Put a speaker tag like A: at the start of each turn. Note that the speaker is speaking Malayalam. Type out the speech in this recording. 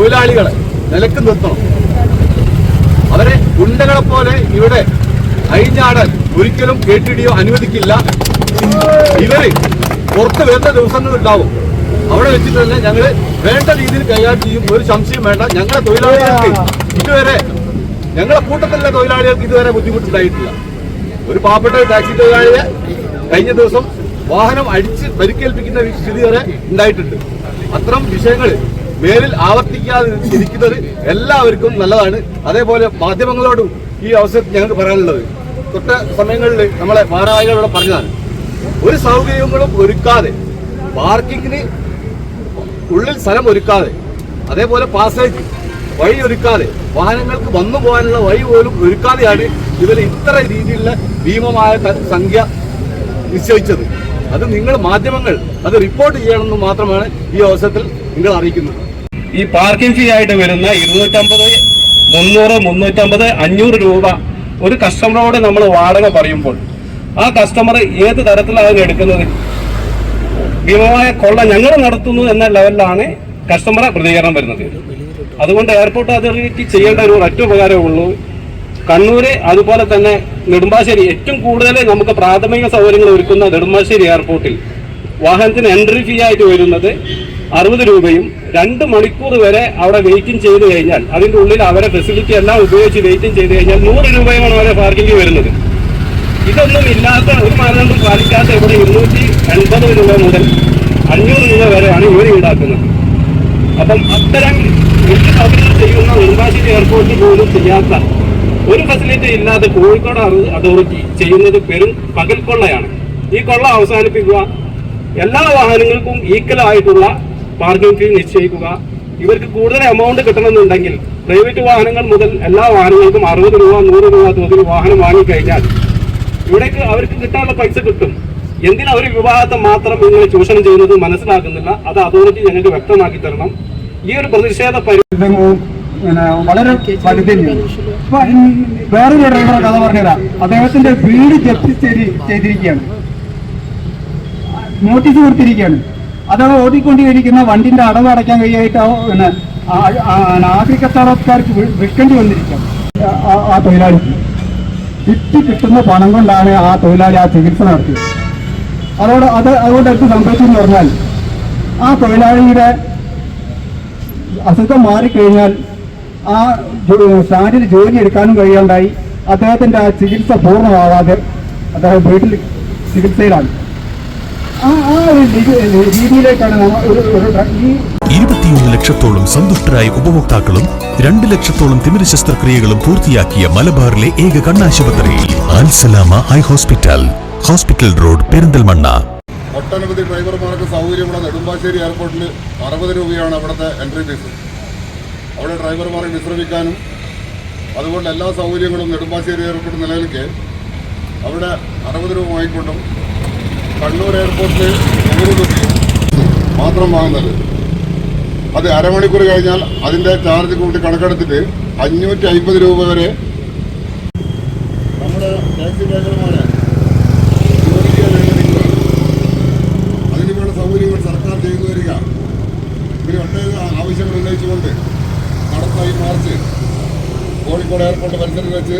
A: തൊഴിലാളികളെ നിലയ്ക്ക് നിർത്തണം. അവരെ ഗുണ്ടകളെ പോലെ ഇവിടെ അഴിഞ്ഞാടാൻ ഒരിക്കലും കേട്ടിടിയോ അനുവദിക്കില്ല. ഇവർ പുറത്ത് വരുന്ന ദിവസങ്ങൾ ഉണ്ടാവും അവിടെ വെച്ചിട്ട് തന്നെ ഞങ്ങൾ വേണ്ട രീതിയിൽ കൈകാര്യം ചെയ്യും. ഒരു സംശയം വേണ്ട. ഞങ്ങളെ തൊഴിലാളികൾക്ക് ഇതുവരെ ഞങ്ങളെ കൂട്ടത്തിലുള്ള തൊഴിലാളികൾക്ക് ഇതുവരെ ബുദ്ധിമുട്ടുണ്ടായിട്ടില്ല. ഒരു പാവപ്പെട്ട ടാക്സി തൊഴിലാളിയെ കഴിഞ്ഞ ദിവസം വാഹനം അടിച്ച് പരിക്കേൽപ്പിക്കുന്ന സ്ഥിതി വരെ ഉണ്ടായിട്ടുണ്ട്. അത്തരം വിഷയങ്ങൾ മേലിൽ ആവർത്തിക്കാതെ ഇരിക്കുന്നത് എല്ലാവർക്കും നല്ലതാണ്. അതേപോലെ മാധ്യമങ്ങളോടും ഈ അവസരത്തിൽ ഞങ്ങൾക്ക് പറയാനുള്ളത്. തൊട്ട സമയങ്ങളിൽ നമ്മളെ ഭാരവാഹികളോട് പറഞ്ഞതാണ്. ഒരു സൗകര്യങ്ങളും ഒരുക്കാതെ പാർക്കിങ്ങിന് ഉള്ളിൽ സ്ഥലം ഒരുക്കാതെ അതേപോലെ പാസേജ് വഴി ഒരുക്കാതെ വാഹനങ്ങൾക്ക് വന്നു പോകാനുള്ള വഴി പോലും ഒരുക്കാതെയാണ് ഇവർ ഇത്ര രീതിയിലുള്ള ഭീമമായ സംഖ്യ നിശ്ചയിച്ചത്. അത് നിങ്ങൾ മാധ്യമങ്ങൾ അത് റിപ്പോർട്ട് ചെയ്യണമെന്ന് മാത്രമാണ് ഈ അവസരത്തിൽ നിങ്ങൾ അറിയിക്കുന്നത്.
B: ഈ പാർക്കിംഗ് ഫീ ആയിട്ട് വരുന്ന ഇരുന്നൂറ്റമ്പത് മുന്നൂറ് മുന്നൂറ്റമ്പത് അഞ്ഞൂറ് രൂപ ഒരു കസ്റ്റമറോട് നമ്മൾ വാടക പറയുമ്പോൾ ആ കസ്റ്റമർ ഏത് തരത്തിലാണ് എടുക്കുന്നത്? ഭീമമായ കൊള്ള ഞങ്ങൾ നടത്തുന്നു എന്ന ലെവലിലാണ് കസ്റ്റമറെ പ്രതികരണം വരുന്നത്. അതുകൊണ്ട് എയർപോർട്ട് അതോറിറ്റി ചെയ്യേണ്ട ഒരു ഒറ്റ ഉപകാരമേ ഉള്ളൂ. കണ്ണൂര് അതുപോലെ തന്നെ നെടുമ്പാശ്ശേരി ഏറ്റവും കൂടുതൽ നമുക്ക് പ്രാഥമിക സൗകര്യങ്ങൾ ഒരുക്കുന്ന നെടുമ്പാശ്ശേരി എയർപോർട്ടിൽ വാഹനത്തിന് എൻട്രി ഫീ ആയിട്ട് വരുന്നത് അറുപത് രൂപയും രണ്ട് മണിക്കൂർ വരെ അവിടെ വെയിറ്റിംഗ് ചെയ്ത് കഴിഞ്ഞാൽ അതിന്റെ ഉള്ളിൽ അവരെ ഫെസിലിറ്റി എല്ലാം ഉപയോഗിച്ച് വെയിറ്റിംഗ് ചെയ്ത് കഴിഞ്ഞാൽ നൂറ് രൂപയുമാണ് അവരെ പാർക്കിംഗ് വരുന്നത്. ഇതൊന്നും ഇല്ലാത്ത ഒരു മാനദണ്ഡം പാലിക്കാത്ത ഇവിടെ ഇരുന്നൂറ്റി എൺപത് രൂപ മുതൽ അഞ്ഞൂറ് രൂപ വരെയാണ് ഇവർ ഈടാക്കുന്നത്. അപ്പം അത്തരം ഒരു സൗകര്യം ചെയ്യുന്ന നെടുമ്പാശ്ശേരി എയർപോർട്ടിൽ പോലും ചെയ്യാത്ത ഒരു ഫെസിലിറ്റി ഇല്ലാതെ കോഴിക്കോട് അതോറിറ്റി ചെയ്യുന്നത് പെരും പകൽ കൊള്ളയാണ് ഈ കൊള്ള അവസാനിപ്പിക്കുക എല്ലാ വാഹനങ്ങൾക്കും ഈക്വൽ ആയിട്ടുള്ള പാർക്കിംഗ് ഫീ നിശ്ചയിക്കുക. ഇവർക്ക് കൂടുതൽ എമൗണ്ട് കിട്ടണമെന്നുണ്ടെങ്കിൽ പ്രൈവറ്റ് വാഹനങ്ങൾ മുതൽ എല്ലാ വാഹനങ്ങൾക്കും അറുപത് രൂപ നൂറ് രൂപ തോതിൽ വാഹനം വാങ്ങിക്കഴിഞ്ഞാൽ ഇവിടേക്ക് അവർക്ക് കിട്ടാനുള്ള പൈസ കിട്ടും. എന്തിനാ ഒരു വിവാഹത്തെ മാത്രം നിങ്ങൾ ചൂഷണം ചെയ്യുന്നത് മനസ്സിലാക്കുന്നില്ല. അത് അതോറിറ്റി ഞങ്ങൾക്ക് വ്യക്തമാക്കി തരണം. ഈ ഒരു പ്രതിഷേധ
C: പരിപാടി വളരെ വേറൊരു ഡ്രൈവറുടെ കഥ പറഞ്ഞുതരാം. അദ്ദേഹത്തിന്റെ വീട് ജപ്തി ചെയ്തി ചെയ്തിരിക്കുകയാണ്. നോട്ടീസ് കൊടുത്തിരിക്കുകയാണ്. അതവിടെ ഓടിക്കൊണ്ടിരിക്കുന്ന വണ്ടിന്റെ അടവ് അടയ്ക്കാൻ കഴിയായിട്ട് പിന്നെ ആ- ആ- ആക്രി വിൽക്കേണ്ടി വന്നിരിക്കാം ആ- തൊഴിലാളിക്ക് കിട്ടി കിട്ടുന്ന പണം കൊണ്ടാണ് ആ തൊഴിലാളി ആ ചികിത്സ നടത്തിയത്. അതോട് അത് അതുകൊണ്ട് എന്ത് സംഭവിച്ചെന്ന് പറഞ്ഞാൽ ആ തൊഴിലാളിയുടെ അസുഖം മാറിക്കഴിഞ്ഞാൽ ആ സ്റ്റാൻഡിൽ ജോലി എടുക്കാനും കഴിയാണ്ടായി അദ്ദേഹത്തിന്റെ ആ ചികിത്സ പൂർണമാവാതെ അദ്ദേഹം വീട്ടിൽ ചികിത്സയിലാണ്.
D: ഇരുപത്തിയൊന്ന് ലക്ഷത്തോളം സന്തുഷ്ടരായ ഉപഭോക്താക്കളും രണ്ട് ലക്ഷത്തോളം തിമിര ശസ്ത്രക്രിയകളും പൂർത്തിയാക്കിയ മലബാറിലെ ഏക കണ്ണാശുപത്രിയിൽ Alsalama eye hospital hospital road Perinthalmanna.
E: ഒട്ടനവധി ഡ്രൈവർമാർക്ക് സൗകര്യമുള്ള നെടുമ്പാശ്ശേരി എയർപോർട്ടിൽ അറുപത് രൂപയാണ് അവിടുത്തെ എൻട്രി ഫീസ് അവിടെ ഡ്രൈവർമാരെ വിശ്രമിക്കാനും അതുകൊണ്ട് എല്ലാ സൗകര്യങ്ങളും നെടുമ്പാശ്ശേരി എയർപോർട്ട് നിലനിൽക്കെ അവിടെ അറുപത് രൂപ വാങ്ങിക്കൊണ്ടും കണ്ണൂർ എയർപോർട്ടിൽ നൂറ് രൂപ മാത്രം വാങ്ങുന്നത്. അത് അരമണിക്കൂർ കഴിഞ്ഞാൽ അതിന്റെ ചാർജ് കൂട്ടി കണക്കെടുത്തിട്ട് അഞ്ഞൂറ്റി അൻപത് രൂപ വരെ അതിനുവേണ്ട സൗകര്യങ്ങൾ സർക്കാർ ചെയ്തു വരിക ഇവർ ആവശ്യങ്ങൾ ഉന്നയിച്ചുകൊണ്ട് നടത്തായി മാർച്ച് കോഴിക്കോട് എയർപോർട്ട് പരിസരത്ത് വെച്ച്